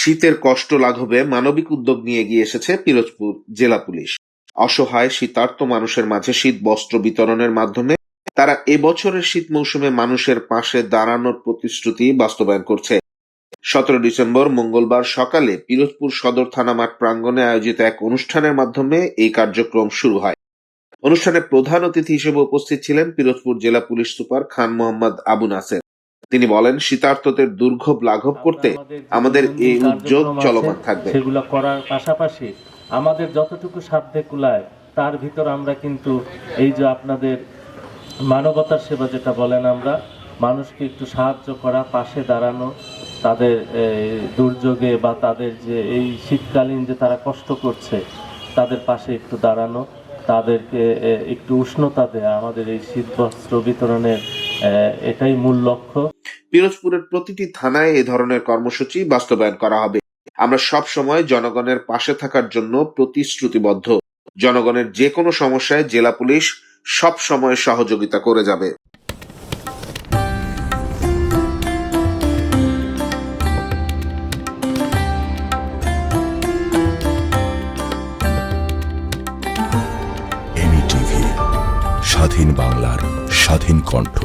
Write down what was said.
শীতের কষ্ট লাঘবে মানবিক উদ্যোগ নিয়ে এগিয়ে এসেছে পিরোজপুর জেলা পুলিশ। অসহায়, শীতার্ত মানুষের মাঝে শীত বস্ত্র বিতরণের মাধ্যমে তারা এবছরের শীত মৌসুমে মানুষের পাশে দাঁড়ানোর প্রতিশ্রুতি বাস্তবায়ন করছে। সতেরো ডিসেম্বর মঙ্গলবার সকালে পিরোজপুর সদর থানা মাঠ প্রাঙ্গণে আয়োজিত এক অনুষ্ঠানের মাধ্যমে এই কার্যক্রম শুরু হয়। অনুষ্ঠানে প্রধান অতিথি হিসেবে উপস্থিত ছিলেন পিরোজপুর জেলা পুলিশ সুপার খান মোহাম্মদ আবু নাসের। তিনি বলেন শীতার্তদের দুর্ভোগ লাঘব করতে আমাদের এই উদ্যোগ চলমান থাকবে। সেগুলো করার পাশাপাশি আমাদের যতটুকু সাধ্যে কুলায় তার ভিতর আমরা কিন্তু এই যে আপনাদের মানবতার সেবা যেটা বলেন আমরা মানুষকে একটু সাহায্য করা পাশে দাঁড়ানো তাদের দুর্যোগে বা তাদের যে এই শীতকালীন যে তারা কষ্ট করছে তাদের পাশে একটু দাঁড়ানো তাদেরকে একটু উষ্ণতা দেয়া আমাদের এই শীত বস্ত্র বিতরণের এটাই মূল লক্ষ্য। পিরোজপুরের প্রতিটি থানায় এই ধরনের কর্মসূচি বাস্তবায়ন করা হবে। আমরা সব সময় জনগণের পাশে থাকার জন্য প্রতিশ্রুতিবদ্ধ। জনগণের যে কোনো সমস্যায় জেলা পুলিশ সব সময় সহযোগিতা করে যাবে। স্বাধীন বাংলার স্বাধীন কণ্ঠ।